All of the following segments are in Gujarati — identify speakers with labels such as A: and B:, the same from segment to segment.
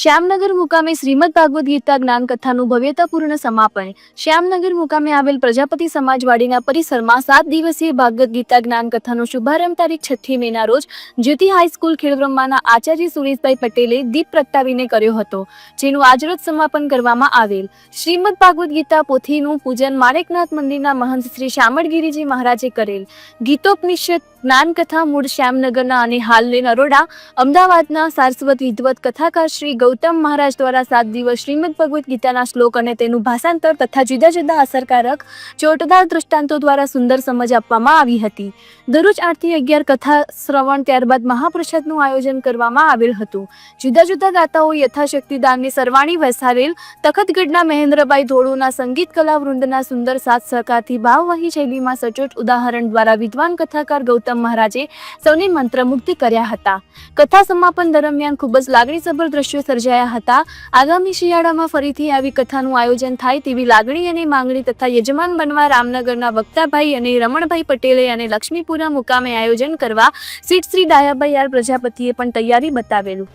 A: Shyamnagar મુકામે શ્રીમદ ભાગવત ગીતા જ્ઞાન કથાનું ભવ્યતાપૂર્ણ સમાપન. શ્યામનગર મુકામે આવેલ પ્રજાપતિ સમાજવાડીના પરિસરમાં સાત દિવસીય ભાગવત ગીતા જ્ઞાન કથાનો શુભારંભ તારીખ છઠ્ઠી મેના રોજ જ્યોતિ હાઈસ્કૂલ ખેડબ્રહ્માના આચાર્ય સુરેશભાઈ પટેલે દીપ પ્રગટાવીને કર્યો હતો, જેનું આજરોજ સમાપન કરવામાં આવેલ. શ્રીમદ ભાગવત ગીતા પોથીનું પૂજન માણેકનાથ મંદિરના મહંત શ્રી શામળગીરીજી મહારાજે કરેલ. ગીતોપનિષદ જ્ઞાન કથા મૂળ શ્યામનગરના અને હાલને નરોડા, અમદાવાદના સારસ્વત વિદ્વત કથાકાર શ્રી ગૌતમ મહારાજ દ્વારા સાત દિવસ શ્રીમદ ભગવદ્ ગીતાના શ્લોક અને તેનું ભાષાંતર તથા જુદા જુદા અસરકારક ચોટદાર દૃષ્ટાંતો દ્વારા સુંદર સમજ આપવામાં આવી હતી. દરરોજ આઠથી અગિયાર કથા શ્રવણ ત્યારબાદ મહાપ્રસાદનું આયોજન કરવામાં આવેલ હતું. જુદા જુદા ગાતાઓ યથાશક્તિ દાનની સરવાણી વસારેલ તખતગઢના મહેન્દ્રભાઈ ધોળુના સંગીત કલા વૃંદના સુંદર સાથ સહકારથી ભાવવાહી શૈલીમાં સચોટ ઉદાહરણ દ્વારા વિદ્વાન કથાકાર ગૌતમ મહારાજે સૌને મંત્રમુગ્ધ કર્યા હતા. કથા સમાપન દરમિયાન ખૂબ જ લાગણીસભર દ્રશ્યો સર્જાયા હતા. આગામી શિયાળામાં ફરીથી આવી કથાનું આયોજન થાય તેવી લાગણી અને માંગણી તથા યજમાન બનવા રામનગરના વક્તાભાઈ અને રમણભાઈ પટેલે અને લક્ષ્મીપુરા મુકામે આયોજન કરવા સીટ શ્રી ડાયાભાઈ આર પ્રજાપતિએ પણ તૈયારી બતાવેલું.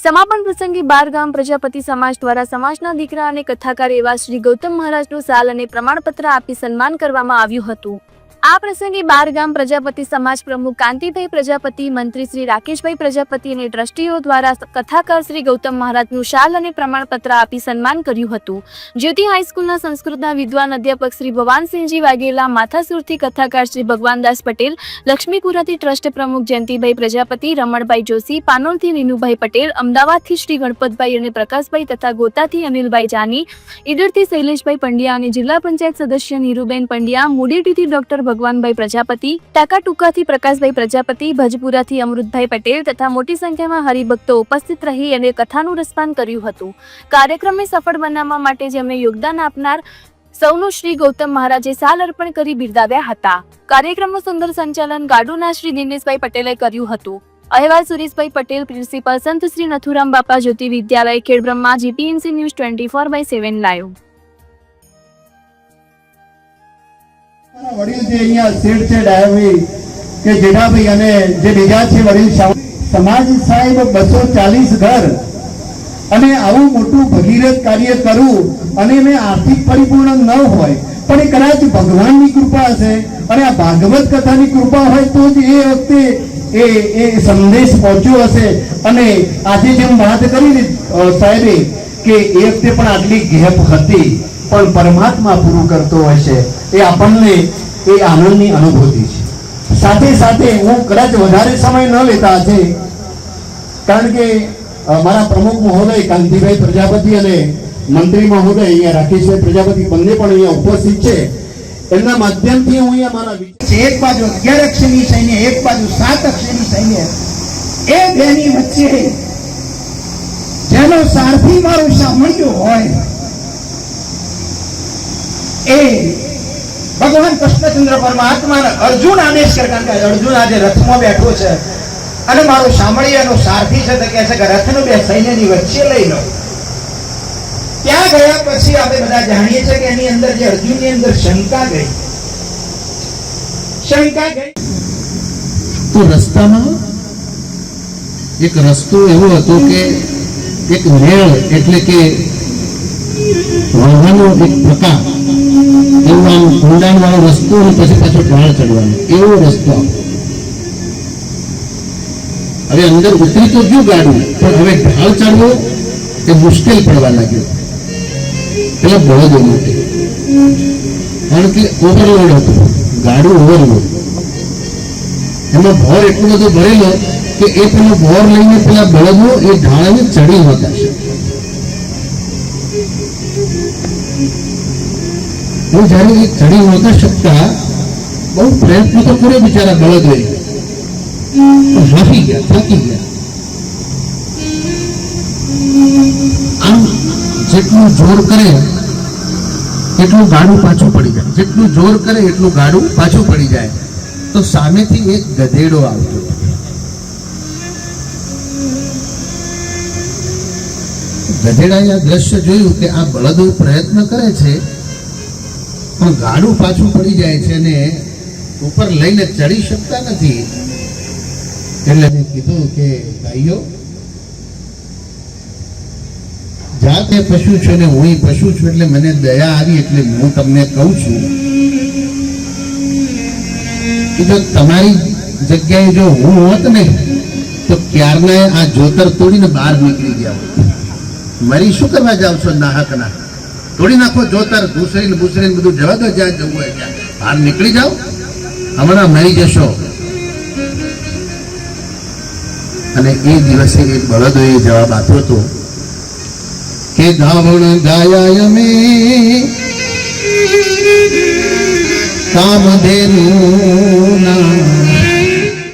A: સમાપન પ્રસંગે બાર ગામ પ્રજાપતિ સમાજ દ્વારા સમાજના દીકરા અને કથાકાર એવા શ્રી ગૌતમ મહારાજનું સાલ અને પ્રમાણપત્ર આપી સન્માન કરવામાં આવ્યું હતું. આ પ્રસંગે બારગામ પ્રજાપતિ સમાજ પ્રમુખ કાંતિભાઈ પ્રજાપતિ, મંત્રી શ્રી રાકેશભાઈ પ્રજાપતિ અને ટ્રસ્ટીઓ દ્વારા કથાકાર શ્રી ગૌતમ મહારાજનું શાલ અને પ્રમાણપત્ર આપી સન્માન કર્યું હતું. જ્યોતિ હાઈસ્કૂલના સંસ્કૃતના વિદ્વાન અધ્યાપક શ્રી ભવાનસિંહજી વાઘેલા, માથાસુરથી કથાકાર શ્રી ભગવાનદાસ પટેલ, લક્ષ્મીપુરાથી ટ્રસ્ટ પ્રમુખ જયંતિભાઈ પ્રજાપતિ, રમણભાઈ જોશી પાનોલથી રીનુભાઈ પટેલ, અમદાવાદથી શ્રી ગણપતભાઈ અને પ્રકાશભાઈ તથા ગોતાથી અનિલભાઈ જાની, ઈડરથી શૈલેષભાઈ પંડ્યા અને જિલ્લા પંચાયત સદસ્ય નીરુબેન પંડ્યા, મુડેટીથી ડોક્ટર ભગવાનભાઈ પ્રજાપતિ ટાકાટુકાથી પ્રકાશભાઈ પ્રજાપતિ, ભજપુરાથી અમૃતભાઈ પટેલ તથા મોટી સંખ્યામાં હરિભક્તો ઉપસ્થિત રહી અને કથાનું રસપાન કર્યું હતું. કાર્યક્રમને સફળ બનાવવા માટે જેમણે યોગદાન આપનાર સૌનું શ્રી ગૌતમ મહારાજે સાલ અર્પણ કરી બિરદાવ્યા હતા. કાર્યક્રમનું સુંદર સંચાલન ગાડુના શ્રી દિનેશભાઈ પટેલે કર્યું હતું. અહેવાલ સુરેશભાઈ પટેલ, પ્રિન્સિપાલ સંત Shri Nathuram Bapa Jyoti Vidyalaya, Khedbrahma, GPNC news twenty four by seven live.
B: વડીલ છે અને આવું મોટું ભગીરથ કાર્ય કરવું અને મેં આર્થિક પરિપૂર્ણ ન હોય, પણ એ કદાચ ભગવાનની કૃપા હશે અને આ ભાગવત કથાની કૃપા હોય તો જ એ વખતે એ એ સંદેશ પહોંચ્યો હશે. અને આજે જેમ વાત કરી સાહેબે, કે એ વખતે પણ આટલી ગેપ હતી. પણ પરમાત્મા પૂરું કરતો હોય છે, એ આપણને એ આનંદની અનુભૂતિ છે. સાથે સાથે હું કદાચ વધારે સમય ન લેતા આજે, કારણ કે મારા પ્રમુખ મહોદય, કાંતિભાઈ પ્રજાપતિ અને મંત્રી મહોદય અહીંયા રાકેશભાઈ પ્રજાપતિ બંને પણ અહીંયા ઉપસ્થિત છે. એમના માધ્યમથી હું અહીંયા મારા
C: એક બાજુ અગિયાર અક્ષરની સૈન્ય, એક બાજુ સાત અક્ષરની સૈન્ય. એ બેની વચ્ચે જેનો સારથી મારું સાંભળ્યું હોય એ ભગવાન કૃષ્ણચંદ્ર પરમાત્માને અર્જુન આદેશ કરે, કારણ કે અર્જુન આજે રથમાં બેઠો છે. અને મારું સાંભળી એનો સારથી છે તો કહે છે કે રથનું બે સૈન્યની વચ્ચે લઈ લો. ત્યાં ગયા પછી આપણે બધા જાણીએ છીએ કે એની અંદર જે અર્જુનની અંદર શંકા ગઈ. શંકા ગઈ.
D: તો રસ્તામાં એક રસ્તો એવો હતો કે એક રેળ એટલે કે વાહનો એક પ્રકાર. એવું આમ ઊંડાણ વાળો રસ્તો અને પછી પાછો ઢાળ ચડવાનો એવો રસ્તો હવે અંદર ઉતરી તો ગયું ગાડું પણ હવે ઢાળ ચડવો એ મુશ્કેલ પડવા લાગ્યો પેલા બળદો માટે કારણ કે ઓવરલોડ હતું ગાડું ઓવરલોડ એમાં ભોર એટલો બધો ભરેલો કે એ પેલો ભોર લઈને પેલા બળદો એ ઢાળને ચડી નહોતા શકતા. હું જ્યારે એ નહોતા શકતા બહુ પ્રયત્ન તો કર્યો બિચારા બળદોએ પણ હાફી ગયા, થાકી ગયા. આમ જેટલું જોર કરે, એટલું ગાડું પાછું પડી જાય. જેટલું જોર કરે, એટલું ગાડું પાછું પડી જાય. તો સામેથી એક ગધેડો આવતો. ગધેડાએ આ દ્રશ્ય જોયું કે આ બળદો પ્રયત્ન કરે છે પણ ગાડું પાછું પડી જાય છે ને, ઉપર લઈને ચડી શકતા નથી. એટલે મેં કીધું કે, ભાઈઓ, જાતે પશુ છું ને હું પશુ છું એટલે મને દયા આવી એટલે હું તમને કહું છું. કે જો તમારી જગ્યાએ જો હું હોત ને, તો ક્યારના આ જોતર તોડીને બહાર નીકળી ગયા હોત. મરી શું કરવા જાવ છો નાહકના? તોડી નાખો જોતર ભૂસરીને ભૂસરીને બધું જવા દો, જ્યાં જવું હોય ત્યાં. બહાર નીકળી જાઓ, હમણાં મરી જશો. અને એ દિવસે એક બળદોએ જવાબ આપ્યો હતો કે ધાવણ ગાયા અમે, કામધેનુ ના